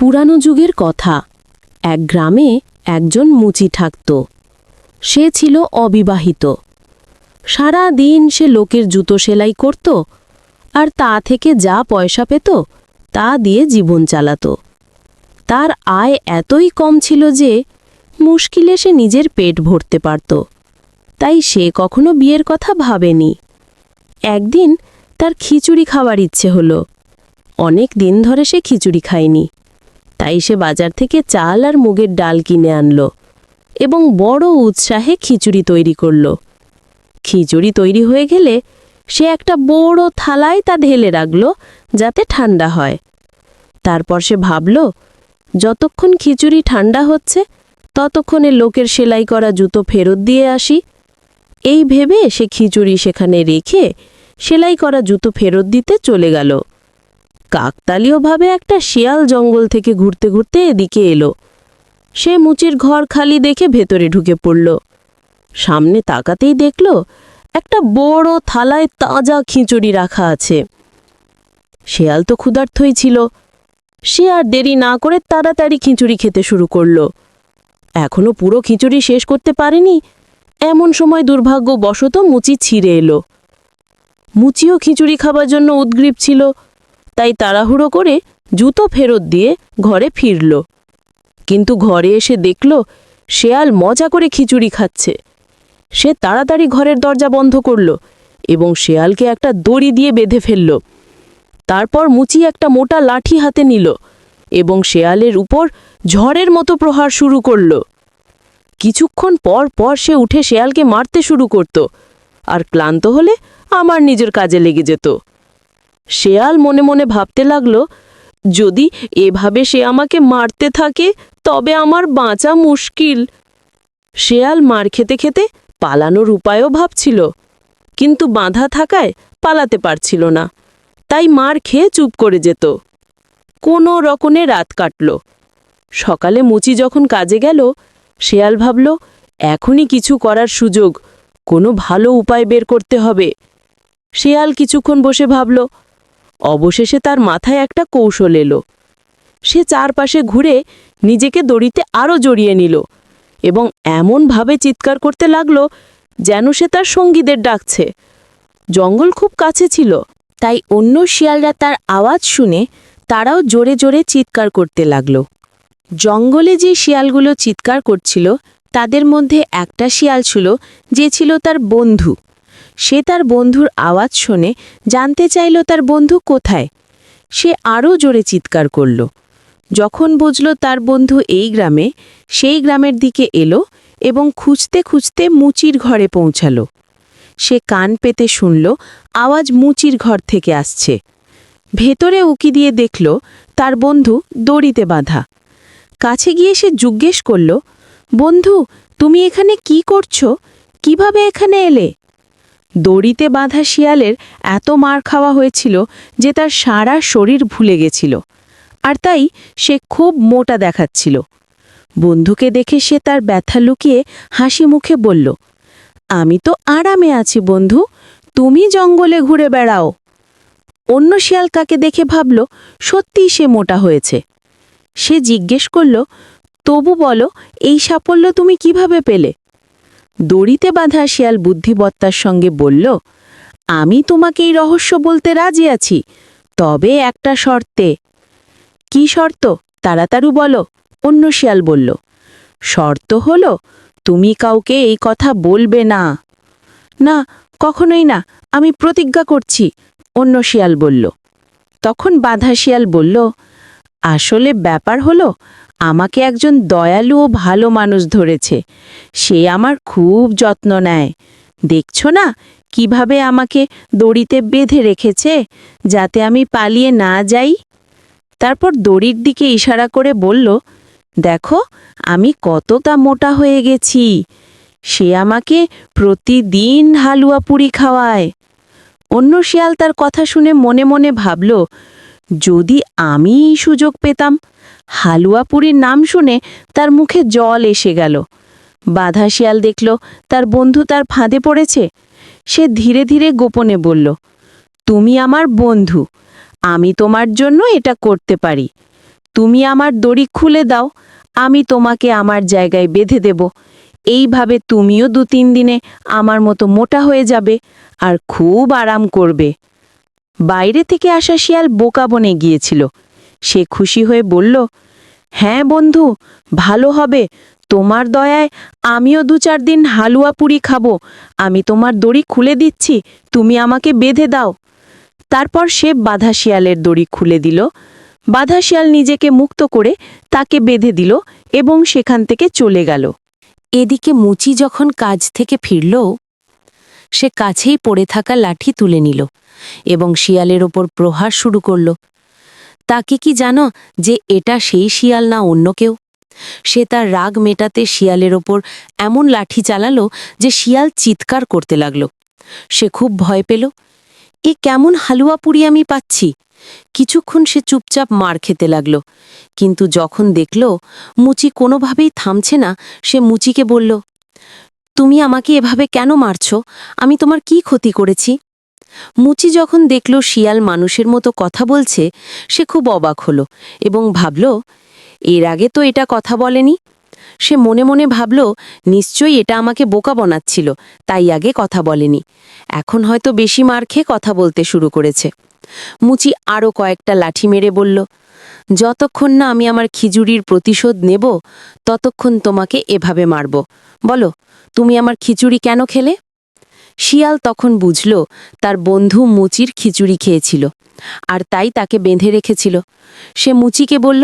পুরানো যুগের কথা। এক গ্রামে একজন মুচি থাকত। সে ছিল অবিবাহিত। সারা দিন সে লোকের জুতো সেলাই করত আর তা থেকে যা পয়সা পেত তা দিয়ে জীবন চালাত। তার আয় এতই কম ছিল যে মুশকিলে সে নিজের পেট ভরতে পারত। তাই সে কখনো বিয়ের কথা ভাবেনি। একদিন তার খিচুড়ি খাওয়ার ইচ্ছে হলো। অনেক দিন ধরে সে খিচুড়ি খায়নি। তাই সে বাজার থেকে চাল আর মুগের ডাল কিনে আনলো এবং বড় উৎসাহে খিচুড়ি তৈরি করল। খিচুড়ি তৈরি হয়ে গেলে সে একটা বড় থালায় তা ঢেলে রাখল যাতে ঠান্ডা হয়। তারপর সে ভাবল, যতক্ষণ খিচুড়ি ঠান্ডা হচ্ছে, ততক্ষণে লোকের সেলাই করা জুতো ফেরত দিয়ে আসি। এই ভেবে সে খিচুড়ি সেখানে রেখে সেলাই করা জুতো ফেরত দিতে চলে গেল। কাকতালীয়ভাবে একটা শিয়াল জঙ্গল থেকে ঘুরতে ঘুরতে এদিকে এলো। সে মুচির ঘর খালি দেখে ভেতরে ঢুকে পড়ল। সামনে তাকাতেই দেখল একটা বড় থালায় তাজা খিচুড়ি রাখা আছে। শেয়াল তো ক্ষুধার্থই ছিল। সে আর দেরি না করে তাড়াতাড়ি খিচুড়ি খেতে শুরু করল। এখনও পুরো খিচুড়ি শেষ করতে পারেনি। এমন সময় দুর্ভাগ্যবশত মুচি ছিঁড়ে এলো। মুচিও খিচুড়ি খাবার জন্য উদ্গ্রীব ছিল। তাই তাড়াহুড়ো করে জুতো ফেরত দিয়ে ঘরে ফিরল। কিন্তু ঘরে এসে দেখল শেয়াল মজা করে খিচুড়ি খাচ্ছে। সে তাড়াতাড়ি ঘরের দরজা বন্ধ করল এবং শেয়ালকে একটা দড়ি দিয়ে বেঁধে ফেলল। তারপর মুচি একটা মোটা লাঠি হাতে নিল এবং শেয়ালের উপর ঝড়ের মতো প্রহার শুরু করল। কিছুক্ষণ পর পর সে উঠে শেয়ালকে মারতে শুরু করত আর ক্লান্ত হলে আমার নিজের কাজে লেগে যেত। শেয়াল মনে মনে ভাবতে লাগল, যদি এভাবে সে আমাকে মারতে থাকে, তবে আমার বাঁচা মুশকিল। শেয়াল মার খেতে খেতে পালানোর উপায়ও ভাবছিল, কিন্তু বাঁধা থাকায় পালাতে পারছিল না, তাই মার খেয়ে চুপ করে যেত। কোনো রকমে রাত কাটল। সকালে মুচি যখন কাজে গেল, শেয়াল ভাবল, এখনই কিছু করার সুযোগ, কোনো ভালো উপায় বের করতে হবে। শেয়াল কিছুক্ষণ বসে ভাবল অবশেষে তার মাথায় একটা কৌশল এলো। সে চারপাশে ঘুরে নিজেকে দড়িতে আরও জড়িয়ে নিল এবং এমনভাবে চিৎকার করতে লাগল যেন সে তার সঙ্গীদের ডাকছে। জঙ্গল খুব কাছে ছিল, তাই অন্য শিয়ালরা তার আওয়াজ শুনে তারাও জোরে জোরে চিৎকার করতে লাগল। জঙ্গলে যে শিয়ালগুলো চিৎকার করছিল, তাদের মধ্যে একটা শিয়াল ছিল যে ছিল তার বন্ধু। সে তার বন্ধুর আওয়াজ শুনে জানতে চাইল তার বন্ধু কোথায়। সে আরও জোরে চিৎকার করল। যখন বুঝল তার বন্ধু এই গ্রামে, সেই গ্রামের দিকে এলো এবং খুঁজতে খুঁজতে মুচির ঘরে পৌঁছালো। সে কান পেতে শুনল, আওয়াজ মুচির ঘর থেকে আসছে। ভেতরে উকি দিয়ে দেখল, তার বন্ধু দড়িতে বাঁধা। কাছে গিয়ে সে জিজ্ঞেস করল, বন্ধু, তুমি এখানে কি করছ? কীভাবে এখানে এলে? দড়িতে বাঁধা শিয়ালের এত মার খাওয়া হয়েছিল যে তার সারা শরীর ভুলে গেছিল। আর তাই সে খুব মোটা দেখাচ্ছিল। বন্ধুকে দেখে সে তার ব্যথা লুকিয়ে হাসি মুখে বলল, আমি তো আরামে আছি বন্ধু, তুমি জঙ্গলে ঘুরে বেড়াও। অন্য শিয়াল কাকে দেখে ভাবল, সত্যিই সে মোটা হয়েছে। সে জিজ্ঞেস করল, তবু বলো, এই সাফল্য তুমি কীভাবে পেলে? দড়িতে বাঁধা শিয়াল বুদ্ধিবত্তার সঙ্গে বলল, আমি তোমাকে এই রহস্য বলতে রাজি আছি, তবে একটা শর্তে। কি শর্ত? তাড়াতাড়ু বলো, অন্য শিয়াল বলল। শর্ত হলো, তুমি কাউকে এই কথা বলবে না। না, কখনোই না, আমি প্রতিজ্ঞা করছি, অন্য শিয়াল বলল। তখন বাঁধা শিয়াল বলল, আসলে ব্যাপার হলো আমাকে একজন দয়ালু ও ভালো মানুষ ধরেছে। সে আমার খুব যত্ন নেয়। দেখছ না কীভাবে আমাকে দড়িতে বেঁধে রেখেছে যাতে আমি পালিয়ে না যাই? তারপর দড়ির দিকে ইশারা করে বলল, দেখো, আমি কতটা মোটা হয়ে গেছি। সে আমাকে প্রতিদিন হালুয়া পুরি খাওয়ায়। অন্য শিয়াল তার কথা শুনে মনে মনে ভাবল, যদি আমি সুযোগ পেতাম হালুয়া পুরীর নাম শুনে তার মুখে জল এসে গেল। বাধা শিয়াল দেখল তার বন্ধু তার ফাঁদে পড়েছে। সে ধীরে ধীরে গোপনে বলল, তুমি আমার বন্ধু, আমি তোমার জন্য এটা করতে পারি। তুমি আমার দড়ি খুলে দাও, আমি তোমাকে আমার জায়গায় বেঁধে দেব। এইভাবে তুমিও দু তিন দিনে আমার মতো মোটা হয়ে যাবে আর খুব আরাম করবে। বাইরে থেকে আসা শিয়াল বোকা বনে গিয়েছিল। সে খুশি হয়ে বলল হ্যাঁ বন্ধু, ভালো হবে। তোমার দয়ায় আমিও দু চার দিন হালুয়া পুরি খাব। আমি তোমার দড়ি খুলে দিচ্ছি, তুমি আমাকে বেঁধে দাও। তারপর সে বাধা শিয়ালের দড়ি খুলে দিল। বাধা শিয়াল নিজেকে মুক্ত করে তাকে বেঁধে দিল এবং সেখান থেকে চলে গেল। এদিকে মুচি যখন কাজ থেকে ফিরল, সে কাছেই পড়ে থাকা লাঠি তুলে নিল এবং শিয়ালের ওপর প্রহার শুরু করল। তাকে কি জানো যে এটা সেই শিয়াল না অন্য কেউ? সে তার রাগ মেটাতে শিয়ালের ওপর এমন লাঠি চালালো যে শিয়াল চিৎকার করতে লাগল। সে খুব ভয় পেল। এ কেমন হালুয়া পুরি আমি পাচ্ছি। কিছুক্ষণ সে চুপচাপ মার খেতে লাগল। কিন্তু যখন দেখল মুচি কোনোভাবেই থামছে না, সে মুচিকে বলল, তুমি আমাকে এভাবে কেন মারছ? আমি তোমার কি ক্ষতি করেছি? মুচি যখন দেখল শিয়াল মানুষের মতো কথা বলছে, সে খুব অবাক হলো এবং ভাবল, এর আগে তো এটা কথা বলেনি? সে মনে মনে ভাবল, নিশ্চয়ই এটা আমাকে বোকা বানাচ্ছিল, তাই আগে কথা বলেনি। এখন হয়তো বেশি মার খেয়ে কথা বলতে শুরু করেছে। মুচি আরও কয়েকটা লাঠি মেরে বলল, যতক্ষণ না আমি আমার খিচুড়ির প্রতিশোধ নেব, ততক্ষণ তোমাকে এভাবে মারব। বলো, তুমি আমার খিচুড়ি কেন খেলে? শিয়াল তখন বুঝল, তার বন্ধু মুচির খিচুড়ি খেয়েছিল আর তাই তাকে বেঁধে রেখেছিল। সে মুচিকে বলল,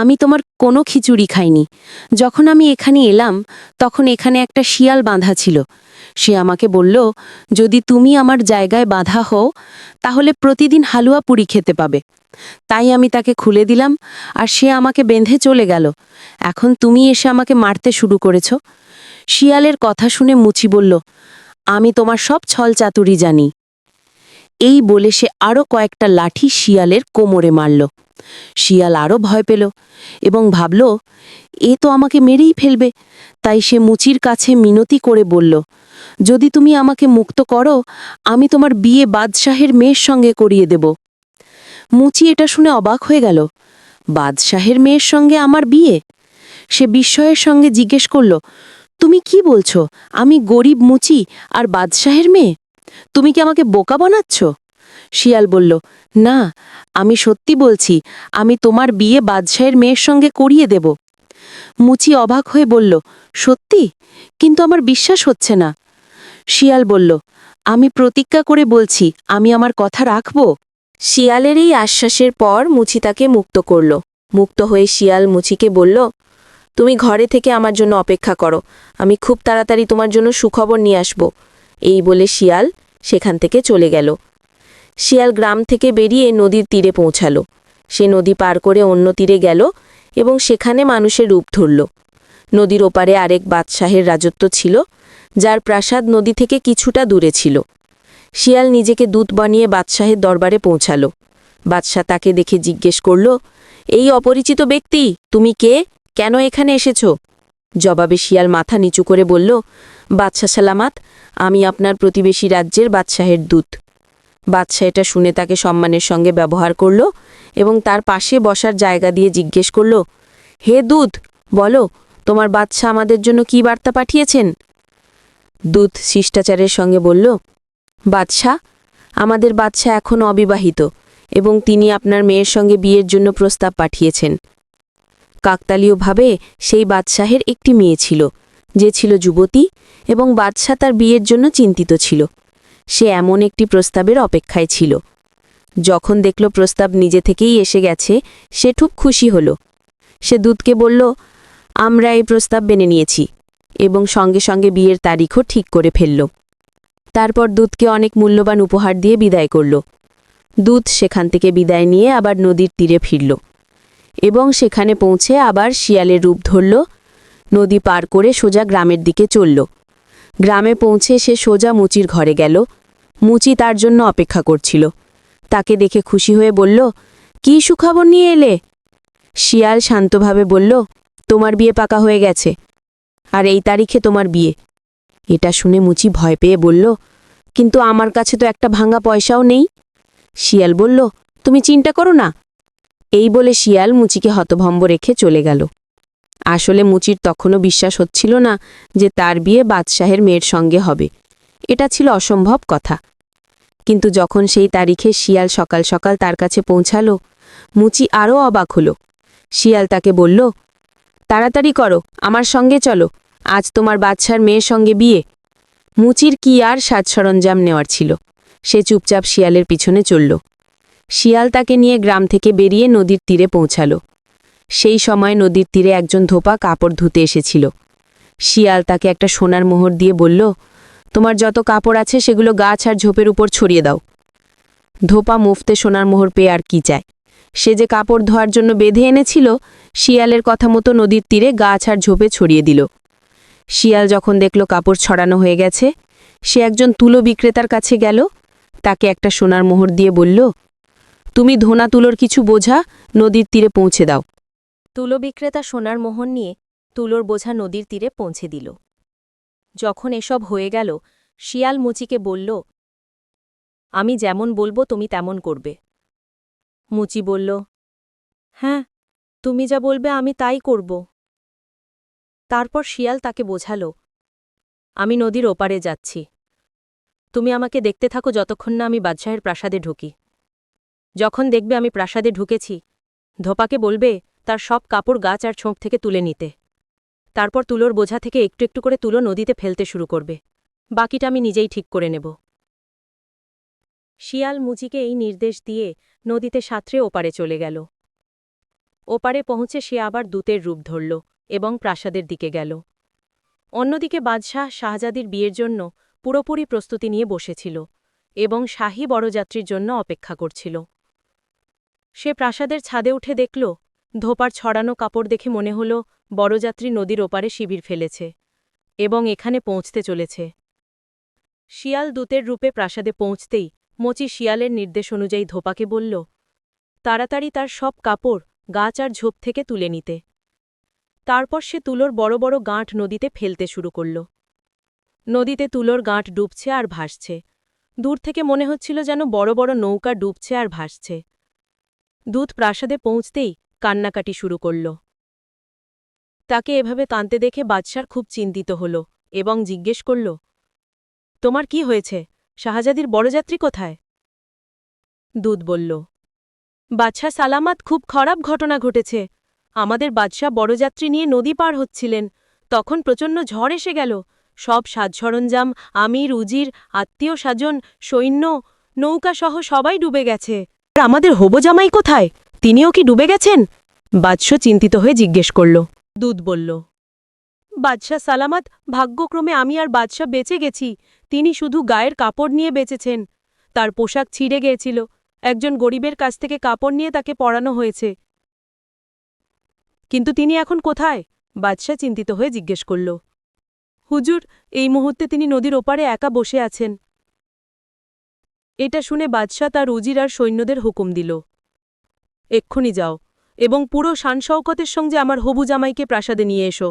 আমি তোমার কোনো খিচুড়ি খাইনি। যখন আমি এখানে এলাম, তখন এখানে একটা শিয়াল বাঁধা ছিল। সে আমাকে বলল, যদি তুমি আমার জায়গায় বাঁধা হও, তাহলে প্রতিদিন হালুয়া পুরি খেতে পাবে। তাই আমি তাকে খুলে দিলাম আর সে আমাকে বেঁধে চলে গেল। এখন তুমি এসে আমাকে মারতে শুরু করেছ শিয়ালের কথা শুনে মুচি বলল আমি তোমার সব ছল চাতুরি জানি। এই বলে সে আরও কয়েকটা লাঠি শিয়ালের কোমরে মারল। শিয়াল আরও ভয় পেল এবং ভাবল, এ তো আমাকে মেরেই ফেলবে। তাই সে মুচির কাছে মিনতি করে বলল, যদি তুমি আমাকে মুক্ত করো, আমি তোমার বিয়ে বাদশাহের মেয়ের সঙ্গে করিয়ে দেব। মুচি এটা শুনে অবাক হয়ে গেল, বাদশাহের মেয়ের সঙ্গে আমার বিয়ে? সে বিস্ময়ের সঙ্গে জিজ্ঞেস করল তুমি কি বলছো? আমি গরিব মুচি আর বাদশাহের মেয়ে? তুমি কি আমাকে বোকা বানাচ্ছ? শিয়াল বলল, না, আমি সত্যি বলছি, আমি তোমার বিয়ে বাদশাহের মেয়ের সঙ্গে করিয়ে দেব। মুচি অবাক হয়ে বলল, সত্যি? কিন্তু আমার বিশ্বাস হচ্ছে না। শিয়াল বলল, আমি প্রতিজ্ঞা করে বলছি, আমি আমার কথা রাখব? শিয়ালের এই আশ্বাসের পর মুচি তাকে মুক্ত করল। মুক্ত হয়ে শিয়াল মুচিকে বলল তুমি ঘরে থেকে আমার জন্য অপেক্ষা করো। আমি খুব তাড়াতাড়ি তোমার জন্য সুখবর নিয়ে আসব। এই বলে শিয়াল সেখান থেকে চলে গেল। শিয়াল গ্রাম থেকে বেরিয়ে নদীর তীরে পৌঁছালো। সে নদী পার করে অন্য তীরে গেল এবং সেখানে মানুষের রূপ ধরল। নদীর ওপারে আরেক বাদশাহের রাজত্ব ছিল, যার প্রাসাদ নদী থেকে কিছুটা দূরে ছিল। শিয়াল নিজেকে দূত বানিয়ে বাদশাহের দরবারে পৌঁছালো। বাদশাহ তাকে দেখে জিজ্ঞেস করল, এই অপরিচিত ব্যক্তি, তুমি কে? কেন এখানে এসেছ? জবাবে শিয়াল মাথা নিচু করে বলল, বাদশাহ সালামাত, আমি আপনার প্রতিবেশী রাজ্যের বাদশাহের দূত। বাদশাহ এটা শুনে তাকে সম্মানের সঙ্গে ব্যবহার করল এবং তার পাশে বসার জায়গা দিয়ে জিজ্ঞেস করল, হে দূত, বলো, তোমার বাদশাহ আমাদের জন্য কি বার্তা পাঠিয়েছেন? দূত শিষ্টাচারের সঙ্গে বলল, বাদশাহ, আমাদের বাদশাহ এখন অবিবাহিত এবং তিনি আপনার মেয়ের সঙ্গে বিয়ের জন্য প্রস্তাব পাঠিয়েছেন। কাকতালীয়ভাবে সেই বাদশাহের একটি মেয়ে ছিল, যে ছিল যুবতী এবং বাদশাহ তার বিয়ের জন্য চিন্তিত ছিল। সে এমন একটি প্রস্তাবের অপেক্ষায় ছিল। যখন দেখল প্রস্তাব নিজে থেকেই এসে গেছে, সে খুব খুশি হল। সে দূতকে বলল, আমরা এই প্রস্তাব মেনে নিয়েছি এবং সঙ্গে সঙ্গে বিয়ের তারিখও ঠিক করে ফেলল। তারপর দূতকে অনেক মূল্যবান উপহার দিয়ে বিদায় করল। দূত সেখান থেকে বিদায় নিয়ে আবার নদীর তীরে ফিরল। এবং সেখানে পৌঁছে আবার শিয়ালের রূপ ধরল। নদী পার করে সোজা গ্রামের দিকে চলল। গ্রামে পৌঁছে সে সোজা মুচির ঘরে গেল। মুচি তার জন্য অপেক্ষা করছিল। তাকে দেখে খুশি হয়ে বলল, কি সুখবর নিয়ে এলে? শিয়াল শান্তভাবে বলল, তোমার বিয়ে পাকা হয়ে গেছে, আর এই তারিখে তোমার বিয়ে। এটা শুনে মুচি ভয় পেয়ে বলল, কিন্তু আমার কাছে তো একটা ভাঙা পয়সাও নেই। শিয়াল বলল, তুমি চিন্তা করো না এই বলে শিয়াল মুচিকে হতভম্ব রেখে চলে গেল। আসলে মুচির তখনও বিশ্বাস হচ্ছিল না যে তার বিয়ে বাদশাহের মেয়ের সঙ্গে হবে। এটা ছিল অসম্ভব কথা। কিন্তু যখন সেই তারিখে শিয়াল সকাল সকাল তার কাছে পৌঁছালো, মুচি আরও অবাক হল। শিয়াল তাকে বলল, তাড়াতাড়ি করো, আমার সঙ্গে চলো, আজ তোমার বাদশার মেয়ের সঙ্গে বিয়ে। মুচির কি আর সাজ সরঞ্জাম নেওয়ার ছিল। সে চুপচাপ শিয়ালের পিছনে চলল। শিয়াল তাকে নিয়ে গ্রাম থেকে বেরিয়ে নদীর তীরে পৌঁছালো। সেই সময় নদীর তীরে একজন ধোপা কাপড় ধুতে এসেছিল। শিয়াল তাকে একটা সোনার মোহর দিয়ে বলল, তোমার যত কাপড় আছে সেগুলো গাছ আর ঝোপের উপর ছড়িয়ে দাও। ধোপা মুফতে সোনার মোহর পেয়ে আর কি চায়? সে যে কাপড় ধোয়ার জন্য বেঁধে এনেছিল, শিয়ালের কথা মতো নদীর তীরে গাছ আর ঝোপে ছড়িয়ে দিল। শিয়াল যখন দেখল কাপড় ছড়ানো হয়ে গেছে, সে একজন তুলো বিক্রেতার কাছে গেল। তাকে একটা সোনার মোহর দিয়ে বলল তুমি ধোনা তুলোর কিছু বোঝা নদীর তীরে পৌঁছে দাও। তুলো বিক্রেতা সোনার মোহন নিয়ে তুলোর বোঝা নদীর তীরে পৌঁছে দিল। যখন এসব হয়ে গেল, শিয়াল মুচিকে বলল, আমি যেমন বলব, তুমি তেমন করবে। মুচি বলল হ্যাঁ তুমি যা বলবে, আমি তাই করব। তারপর শিয়াল তাকে বোঝাল, আমি নদীর ওপারে যাচ্ছি। তুমি আমাকে দেখতে থাকো যতক্ষণ না আমি বাদশাহের প্রাসাদে ঢুকি। যখন দেখবে আমি প্রাসাদে ঢুকেছি, ধোপাকে বলবে, তার সব কাপড় গাছ আর ছোঁক থেকে তুলে নিতে। তারপর তুলোর বোঝা থেকে একটু একটু করে তুলো নদীতে ফেলতে শুরু করবে। বাকিটা আমি নিজেই ঠিক করে নেব। শিয়াল মুজিকে এই নির্দেশ দিয়ে নদীতে সাঁতরে ওপারে চলে গেল। ওপারে পৌঁছে সে আবার দূতের রূপ ধরল এবং প্রাসাদের দিকে গেল। অন্যদিকে বাদশাহ শাহজাদির বিয়ের জন্য পুরোপুরি প্রস্তুতি নিয়ে বসেছিল এবং শাহী বড়যাত্রীর জন্য অপেক্ষা করছিল। সে প্রাসাদের ছাদে উঠে দেখল, ধোপার ছড়ানো কাপড় দেখে মনে হল বড়যাত্রী নদীর ওপারে শিবির ফেলেছে এবং এখানে পৌঁছতে চলেছে। শিয়াল দূতের রূপে প্রাসাদে পৌঁছতেই মচি শিয়ালের নির্দেশ অনুযায়ী ধোপাকে বলল, তাড়াতাড়ি তার সব কাপড়, গাছ আর ঝোপ থেকে তুলে নিতে। তারপর সে তুলোর বড় বড় গাঁট নদীতে ফেলতে শুরু করল। নদীতে তুলোর গাঁট ডুবছে আর ভাসছে। দূর থেকে মনে হচ্ছিল যেন বড় বড় নৌকা ডুবছে আর ভাসছে। দূত প্রাসাদে পৌঁছতেই কান্নাকাটি শুরু করল। তাকে এভাবে কাঁদতে দেখে বাদশার খুব চিন্তিত হল এবং জিজ্ঞেস করল, তোমার কি হয়েছে? শাহজাদির বড়যাত্রী কোথায়? দুধ বলল বাদশাহ সালামাত খুব খারাপ ঘটনা ঘটেছে। আমাদের বাদশাহ বড়যাত্রী নিয়ে নদী পার হচ্ছিলেন। তখন প্রচণ্ড ঝড় এসে গেল। সব সাজ সরঞ্জাম, আমির, উজির, আত্মীয় স্বজন, সৈন্য, নৌকাসহ সবাই ডুবে গেছে। আর আমাদের হব জামাই কোথায়? তিনিও কি ডুবে গেছেন? বাদশাহ চিন্তিত হয়ে জিজ্ঞেস করল। দুধ বলল বাদশাহ সালামাত, ভাগ্যক্রমে আমি আর বাদশাহ বেঁচে গেছি। তিনি শুধু গায়ের কাপড় নিয়ে বেঁচেছেন। তার পোশাক ছিঁড়ে গিয়েছিল। একজন গরিবের কাছ থেকে কাপড় নিয়ে তাকে পরানো হয়েছে। কিন্তু তিনি এখন কোথায়? বাদশাহ চিন্তিত হয়ে জিজ্ঞেস করল, হুজুর, এই মুহূর্তে তিনি নদীর ওপারে একা বসে আছেন। এটা শুনে বাদশাহ তার উজির আর সৈন্যদের হুকুম দিল। এক্ষুনি যাও, এবং পুরো শানশৌকতের সঙ্গে আমার হবু জামাইকে প্রাসাদে নিয়ে এসো।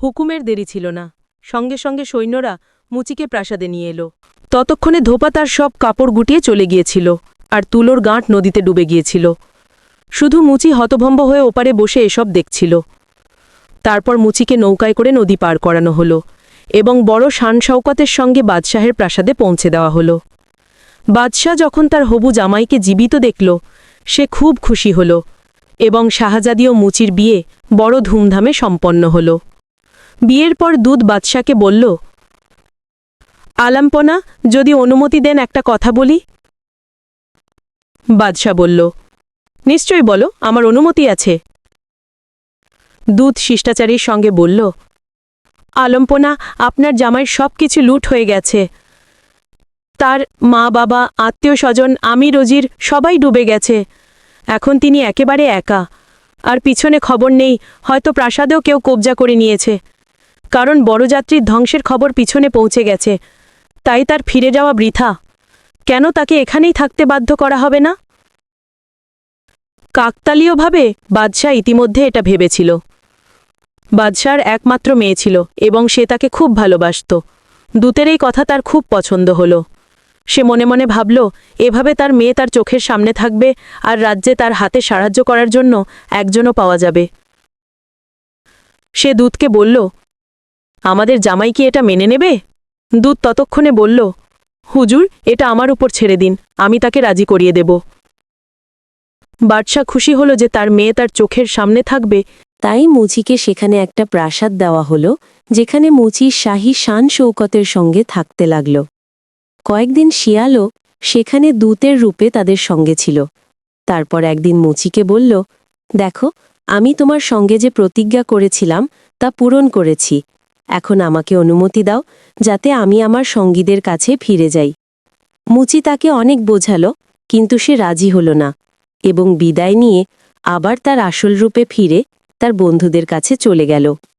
হুকুমের দেরি ছিল না। সঙ্গে সঙ্গে সৈন্যরা মুচিকে প্রাসাদে নিয়ে এলো। ততক্ষণে ধোপা তার সব কাপড় গুটিয়ে চলে গিয়েছিল, আর তুলোর গাঁট নদীতে ডুবে গিয়েছিল। শুধু মুচি হতভম্ব হয়ে ওপারে বসে এসব দেখছিল। তারপর মুচিকে নৌকায় করে নদী পার করানো হলো। এবং বড় শান শওকতের সঙ্গে বাদশাহের প্রাসাদে পৌঁছে দেওয়া হলো। বাদশাহ যখন তার হবু জামাইকে জীবিত দেখল, সে খুব খুশি হল এবং শাহজাদি ও মুচির বিয়ে বড় ধুমধামে সম্পন্ন হল। বিয়ের পর দুধ বাদশাকে বলল, আলাম্পনা, যদি অনুমতি দেন একটা কথা বলি? বাদশাহ বলল নিশ্চয় বলো, আমার অনুমতি আছে। দুধ শিষ্টাচারীর সঙ্গে বলল আলম্পনা, আপনার জামাইয়ের সব কিছু লুট হয়ে গেছে। তার মা, বাবা, আত্মীয় স্বজন, আমি, রোজির সবাই ডুবে গেছে। এখন তিনি একেবারে একা। আর পিছনে খবর নেই, হয়তো প্রাসাদেও কেউ কবজা করে নিয়েছে। কারণ বড়যাত্রীর ধ্বংসের খবর পিছনে পৌঁছে গেছে। তাই তার ফিরে যাওয়া বৃথা। কেন তাকে এখানেই থাকতে বাধ্য করা হবে না? কাকতালীয়ভাবে বাদশাহ ইতিমধ্যে এটা ভেবেছিল। বাদশার একমাত্র মেয়ে ছিল এবং সে তাকে খুব ভালোবাসত। দূতের এই কথা তার খুব পছন্দ হল। সে মনে মনে ভাবল, এভাবে তার মেয়ে তার চোখের সামনে থাকবে আর রাজ্যে তার হাতে সাহায্য করার জন্য একজনও পাওয়া যাবে। সে দূতকে বলল, আমাদের জামাই কি এটা মেনে নেবে? দূত ততক্ষণে বলল, হুজুর, এটা আমার উপর ছেড়ে দিন, আমি তাকে রাজি করিয়ে দেব। বাদশাহ খুশি হল যে তার মেয়ে তার চোখের সামনে থাকবে তাই মুচিকে সেখানে একটা প্রাসাদ দেওয়া হলো, যেখানে মুচি শাহী শান শৌকতের সঙ্গে থাকতে লাগল। কয়েকদিন শিয়ালও সেখানে দূতের রূপে তাদের সঙ্গে ছিল। তারপর একদিন মুচিকে বলল, দেখো, আমি তোমার সঙ্গে যে প্রতিজ্ঞা করেছিলাম, তা পূরণ করেছি। এখন আমাকে অনুমতি দাও, যাতে আমি আমার সঙ্গীদের কাছে ফিরে যাই। মুচি তাকে অনেক বোঝালো, কিন্তু সে রাজি হল না, এবং বিদায় নিয়ে আবার তার আসল রূপে ফিরে তার বন্ধুদের কাছে চলে গেল।